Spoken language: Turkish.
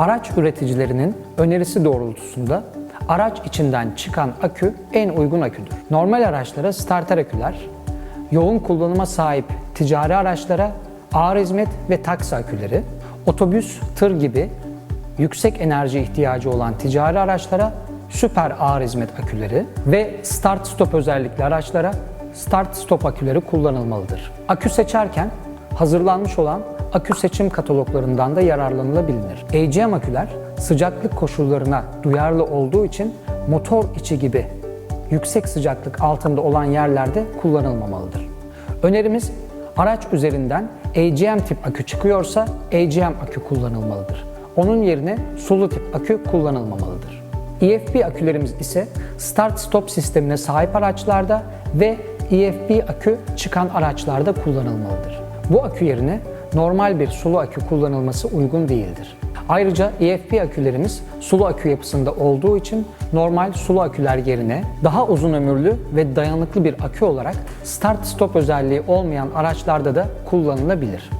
Araç üreticilerinin önerisi doğrultusunda araç içinden çıkan akü en uygun aküdür. Normal araçlara starter aküler, yoğun kullanıma sahip ticari araçlara ağır hizmet ve taksi aküleri, otobüs, tır gibi yüksek enerji ihtiyacı olan ticari araçlara süper ağır hizmet aküleri ve start stop özellikli araçlara start stop aküleri kullanılmalıdır. Akü seçerken hazırlanmış olan akü seçim kataloglarından da yararlanılabilir. AGM aküler sıcaklık koşullarına duyarlı olduğu için motor içi gibi yüksek sıcaklık altında olan yerlerde kullanılmamalıdır. Önerimiz araç üzerinden AGM tip akü çıkıyorsa AGM akü kullanılmalıdır. Onun yerine sulu tip akü kullanılmamalıdır. EFB akülerimiz ise start-stop sistemine sahip araçlarda ve EFB akü çıkan araçlarda kullanılmalıdır. Bu akü yerine normal bir sulu akü kullanılması uygun değildir. Ayrıca EFB akülerimiz sulu akü yapısında olduğu için normal sulu aküler yerine daha uzun ömürlü ve dayanıklı bir akü olarak start-stop özelliği olmayan araçlarda da kullanılabilir.